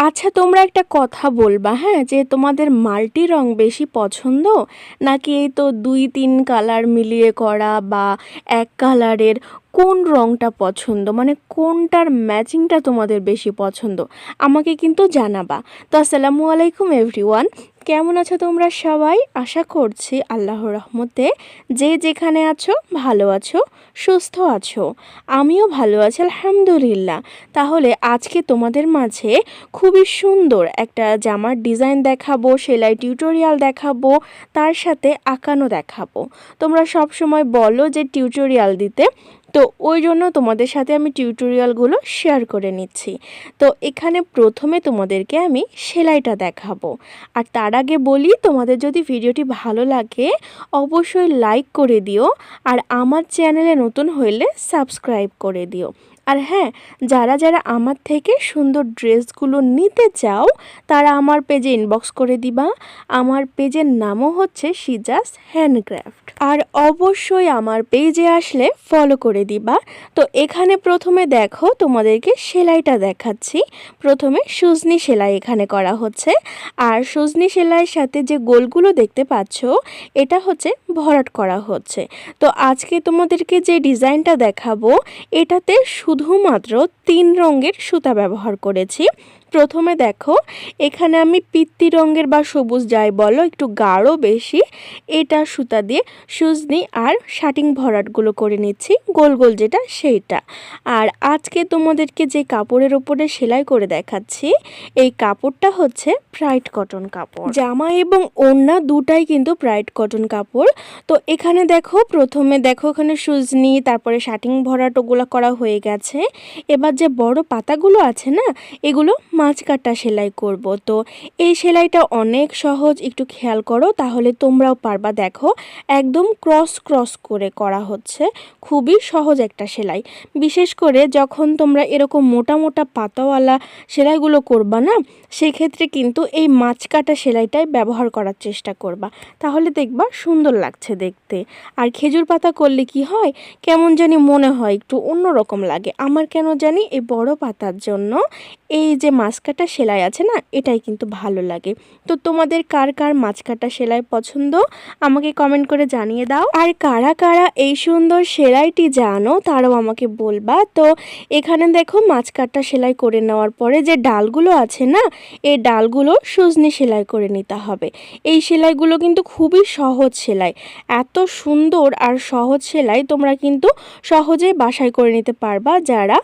আচ্ছা তোমরা একটা কথা বলবা হ্যাঁ? যে তোমাদের মাল্টি রং বেশি পছন্দ? নাকি এই তো দুই তিন কালার মিলিয়ে করা বা এক কালারের কোন রংটা পছন্দ? মানে কোনটার ম্যাচিংটা তোমাদের বেশি পছন্দ? আমাকে কিন্তু জানাবা। তো আসসালামু আলাইকুম এভরিওয়ান। কেমন আছো তোমরা সবাই? আশা করছি আল্লাহর রহমতে যে যেখানে আছো, ভালো আছো, সুস্থ আছো। আমিও ভালো আছি, আলহামদুলিল্লাহ। তাহলে আজকে তোমাদের মাঝে খুবই সুন্দর একটা জামার ডিজাইন দেখাবো, সেলাই টিউটোরিয়াল দেখাবো, তার সাথে আঁকানো দেখাবো। তোমরা সব সময় বলো যে টিউটোরিয়াল দিতে। তো ওই জন্য তোমাদের সাথে আমি টিউটোরিয়ালগুলো শেয়ার করে নিচ্ছি। তো এখানে প্রথমে তোমাদেরকে আমি সেলাইটা দেখাবো। আর তার আগে বলি, তোমাদের যদি ভিডিওটি ভালো লাগে, অবশ্যই লাইক করে দিও আর আমার চ্যানেলে নতুন হইলে সাবস্ক্রাইব করে দিও। আর হ্যাঁ যারা যারা আমার থেকে সুন্দর ড্রেসগুলো নিতে চাও, তারা আমার পেজে ইনবক্স করে দিবা। আমার পেজের নামও হচ্ছে সিজাস হ্যান্ডক্রাফট আর অবশ্যই আমার পেজে আসলে ফলো করে দিবা। তো এখানে প্রথমে দেখো তোমাদেরকে সেলাইটা দেখাচ্ছি। প্রথমে সুজনি সেলাই এখানে করা হচ্ছে। আর সুজনি সেলাইয়ের সাথে যে গোলগুলো দেখতে পাচ্ছ, এটা হচ্ছে ভরাট করা হচ্ছে। তো আজকে তোমাদেরকে যে ডিজাইনটা দেখাবো, এটাতে শুধুমাত্র তিন রঙের সুতা ব্যবহার করেছি। প্রথমে দেখো, এখানে আমি পিত্তি রঙের বা সবুজ যাই বলো, একটু গাঢ় বেশি, এটা সুতা দিয়ে সুজনি আর শাটিং ভরাটগুলো করে নিচ্ছি, গোল গোল যেটা সেইটা। আর আজকে তোমাদেরকে যে কাপড়ের ওপরে সেলাই করে দেখাচ্ছি, এই কাপড়টা হচ্ছে ব্রাইট কটন কাপড়। জামা এবং ওড়না দুটাই কিন্তু ব্রাইট কটন কাপড়। তো এখানে দেখো, প্রথমে দেখো এখানে সুজনি, তারপরে শাটিং ভরাট ওগুলো করা হয়ে গেছে। এবার যে বড় পাতাগুলো আছে না, এগুলো মাছ কাটা সেলাই করব। তো এই সেলাইটা অনেক সহজ, একটু খেয়াল করো, তাহলে তোমরাও পারবা। দেখো, একদম ক্রস ক্রস করে করা হচ্ছে। খুবই সহজ একটা সেলাই। বিশেষ করে যখন তোমরা এরকম মোটা মোটা পাতাওয়ালা সেলাইগুলো করবা না, সেক্ষেত্রে কিন্তু এই মাছ কাটা সেলাইটাই ব্যবহার করার চেষ্টা করবা। তাহলে দেখবা সুন্দর লাগছে দেখতে। আর খেজুর পাতা করলে কি হয়? কেমন জানি মনে হয় একটু অন্যরকম লাগে। আমার কেন জানি এই বড় পাতার জন্য এই যে মাছ কাটা সেলাই আছে না, এটাই কিন্তু ভালো লাগে। তো তোমাদের কার কার মাছ কাটা সেলাই পছন্দ? আমাকে কমেন্ট করে জানিয়ে দাও। আর কারা কারা এই সুন্দর সেলাইটি জানো, তারাও আমাকে বলবা? তো এখানে দেখো মাছ কাটা সেলাই করে নেওয়ার পরে যে ডালগুলো আছে না, এই ডালগুলো সুজনি সেলাই করে নিতে হবে। এই সেলাইগুলো কিন্তু খুবই সহজ সেলাই। এত সুন্দর আর সহজ সেলাই তোমরা কিন্তু সহজেই বাসায় করে নিতে পারবা যারা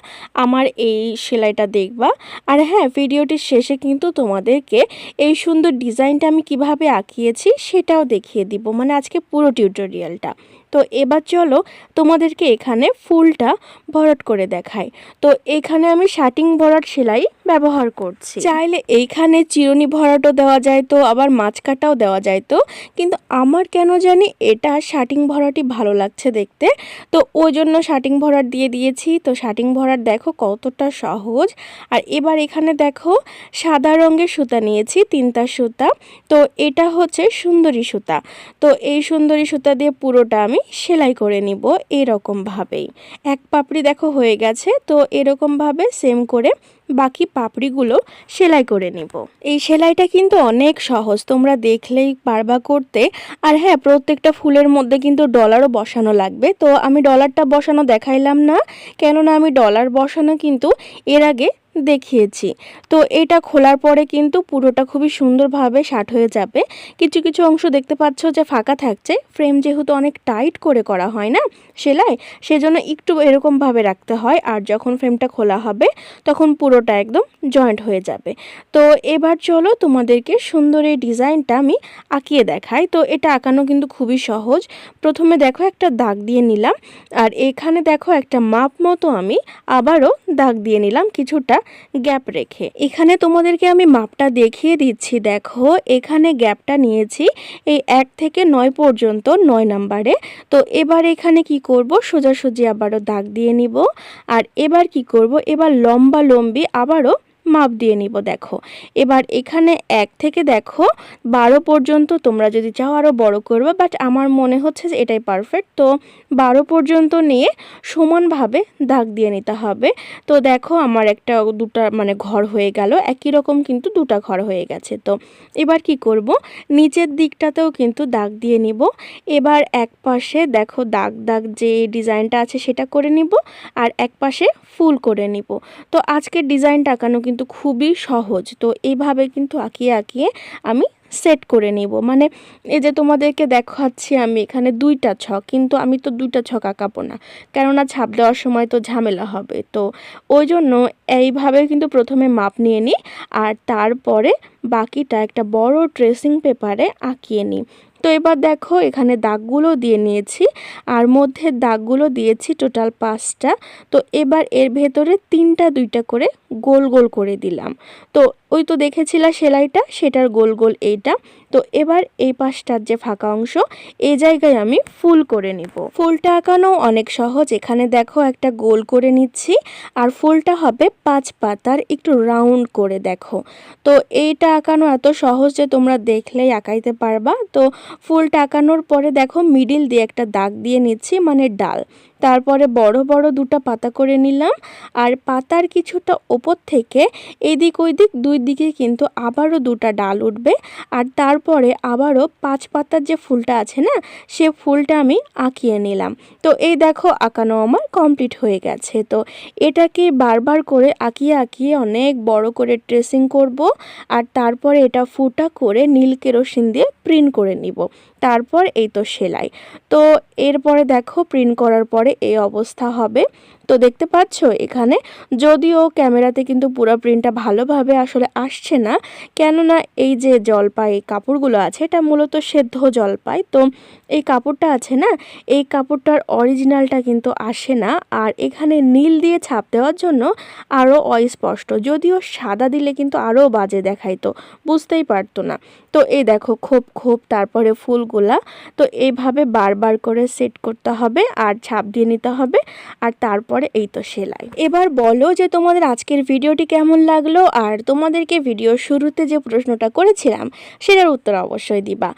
আমার এই সেলাইটা দেখবা। আর হ্যাঁ ভিডিওটির শেষে কিন্তু তোমাদেরকে এই সুন্দর ডিজাইনটা আমি কীভাবে আঁকিয়েছি সেটাও দেখিয়ে দিব। মানে আজকে পুরো টিউটোরিয়ালটা তো এবার চলো তোমাদেরকে এখানে ফুলটা ভরাট করে দেখাই। তো এখানে আমি শাটিং ভরাট সেলাই ব্যবহার করছি। চাইলে এইখানে চিরুনি ভরাটও দেওয়া যায় তো, আবার মাছ কাটাও দেওয়া যায় তো। কিন্তু আমার কেন জানি এটা শার্টিং ভরাটই ভালো লাগছে দেখতে। তো ওই জন্য শাটিং ভরাট দিয়ে দিয়েছি। তো শাটিং ভরাট দেখো কতটা সহজ। আর এবার এখানে দেখো সাদা রঙের সুতা নিয়েছি, তিনটা সুতা। তো এটা হচ্ছে সুন্দরী সুতা। তো এই সুন্দরী সুতা দিয়ে পুরোটা আমি সেলাই করে নিব এরকমভাবেই এক পাপড়ি দেখো হয়ে গেছে, তো এরকমভাবে সেম করে বাকি পাপড়িগুলো সেলাই করে নিব। এই সেলাইটা কিন্তু অনেক সহজ, তোমরা দেখলেই পারবা করতে। আর হ্যাঁ প্রত্যেকটা ফুলের মধ্যে কিন্তু ডলারও বসানো লাগবে। তো আমি ডলারটা বসানো দেখাইলাম না, কেননা আমি ডলার বসানো কিন্তু এর আগে দেখিয়েছি। তো এটা খোলার পরে কিন্তু পুরোটা খুবই সুন্দরভাবে শার্ট হয়ে যাবে। কিছু কিছু অংশ দেখতে পাচ্ছ যে ফাঁকা থাকছে। ফ্রেম যেহেতু অনেক টাইট করে করা হয় না সেলাই, সেজন্য একটু এরকমভাবে রাখতে হয়। আর যখন ফ্রেমটা খোলা হবে, তখন পুরোটা একদম জয়েন্ট হয়ে যাবে। তো এবার চলো তোমাদেরকে সুন্দর এই ডিজাইনটা আমি আঁকিয়ে দেখাই। তো এটা আঁকানো কিন্তু খুবই সহজ। প্রথমে দেখো একটা দাগ দিয়ে নিলাম। আর এখানে দেখো একটা মাপ মতো আমি আবারও দাগ দিয়ে নিলাম কিছুটা। গ্যাপ রেখে। এখানে তোমাদেরকে আমি মাপটা দেখিয়ে দিচ্ছি। দেখো, এখানে গ্যাপটা নিয়েছি এই এক থেকে নয় পর্যন্ত নয় নাম্বারে। তো এবার এখানে কি করব? সোজাসুজি আবারও দাগ দিয়ে নিব। আর এবার কি করব? এবার লম্বা লম্বি আবারও মাপ দিয়ে নিব, দেখো। এবার এখানে এক থেকে দেখো, বারো পর্যন্ত তোমরা যদি চাও আরও বড় করবে বাট আমার মনে হচ্ছে যে এটাই পারফেক্ট তো বারো পর্যন্ত নিয়ে সমানভাবে দাগ দিয়ে নিতে হবে। তো দেখো আমার একটা দুটা মানে ঘর হয়ে গেল, একই রকম কিন্তু দুটা ঘর হয়ে গেছে। তো এবার কি করব? নিচের দিকটাতেও কিন্তু দাগ দিয়ে নিব। এবার এক পাশে দেখো দাগ দাগ যে ডিজাইনটা আছে সেটা করে নিব, আর এক পাশে ফুল করে নিব। তো আজকের ডিজাইনটা আঁকানো কিন্তু খুবই সহজ। তো এইভাবে কিন্তু আঁকিয়ে আঁকিয়ে আমি সেট করে নিব। মানে এই যে তোমাদেরকে দেখাচ্ছি আমি এখানে দুইটা ছক, কিন্তু আমি তো দুইটা ছক আঁকাবো না। কেননা ছাপ দেওয়ার সময় তো ঝামেলা হবে। তো ওই জন্য এইভাবে কিন্তু প্রথমে মাপ নিয়ে নিই, আর তারপরে বাকিটা একটা বড় ট্রেসিং পেপারে আঁকিয়ে নিই। তো এবার দেখো, এখানে দাগগুলো দিয়ে নিয়েছি আর মধ্যে দাগগুলো দিয়েছি টোটাল পাঁচটা। তো এবার এর ভেতরে তিনটা দুইটা করে গোল গোল করে দিলাম। তো ওই তো দেখেছিলা সেলাইটা? সেটার গোল গোল এইটা। তো এবার এই পাশটার যে ফাঁকা অংশ, এই জায়গায় আমি ফুল করে নিব। ফুলটা আঁকানো অনেক সহজ। এখানে দেখো একটা গোল করে নিচ্ছি। আর ফুলটা হবে পাঁচ পাতার একটু রাউন্ড করে দেখো। তো এইটা আঁকানো এত সহজ যে তোমরা দেখলেই আঁকাইতে পারবা। তো ফুলটা আঁকানোর পরে দেখো মিডিল দিয়ে একটা দাগ দিয়ে নিচ্ছি মানে ডাল। তারপরে বড় বড় দুটো পাতা করে নিলাম আর পাতার কিছুটা ওপর থেকে এদিক ওই দিক দুই দিকে কিন্তু আবারও দুটা ডাল উঠবে আর তারপরে আবারও পাঁচ পাতার যে ফুলটা আছে না, সে ফুলটা আমি আঁকিয়ে নিলাম। তো এই দেখো আঁকানো আমার কমপ্লিট হয়ে গেছে। তো এটাকে বারবার করে আঁকিয়ে আঁকিয়ে অনেক বড় করে ট্রেসিং করব আর তারপরে এটা ফুটা করে নীল কেরোসিন দিয়ে প্রিন্ট করে নিব। তারপর এই তো সেলাই। তো এরপরে দেখো প্রিন্ট করার পরে এই অবস্থা হবে। তো দেখতে পাচ্ছ এখানে? যদিও ক্যামেরাতে কিন্তু পুরো প্রিন্টটা ভালোভাবে আসলে আসছে না, কেননা এই যে জলপাই কাপড়গুলো আছে, এটা মূলত সেদ্ধ জলপাই। তো এই কাপড়টা আছে না, এই কাপড়টার অরিজিনালটা কিন্তু আসে না। আর এখানে নীল দিয়ে ছাপ দেওয়ার জন্য আরও অস্পষ্ট, যদিও সাদা দিলে কিন্তু আরও বাজে দেখাইতো, বুঝতেই পারতো না। তো এই দেখো খোপ খোপ, তারপরে ফুলগুলা, তো এইভাবে বারবার করে সেট করতে হবে আর ছাপ দিয়ে নিতে হবে। আর তারপরে এই তো সেলাই। এবার বলো যে তোমাদের আজকের ভিডিওটি কেমন লাগল আর তোমাদেরকে ভিডিও শুরুতে যে প্রশ্নটা করেছিলাম সেটার উত্তর অবশ্যই দিবা।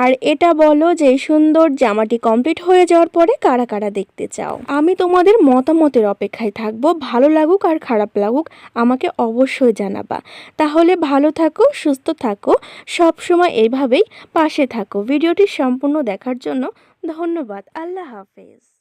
আর এটা বলো যে সুন্দর জামাটি কমপ্লিট হয়ে যাওয়ার পরে কারা কারা দেখতে চাও? আমি তোমাদের মতামতের অপেক্ষায় থাকব, ভালো লাগুক আর খারাপ লাগুক আমাকে অবশ্যই জানাবা। তাহলে ভালো থাকো, সুস্থ থাকো সব সময় এইভাবেই পাশে থাকো। ভিডিওটি সম্পূর্ণ দেখার জন্য ধন্যবাদ, আল্লাহ হাফেজ।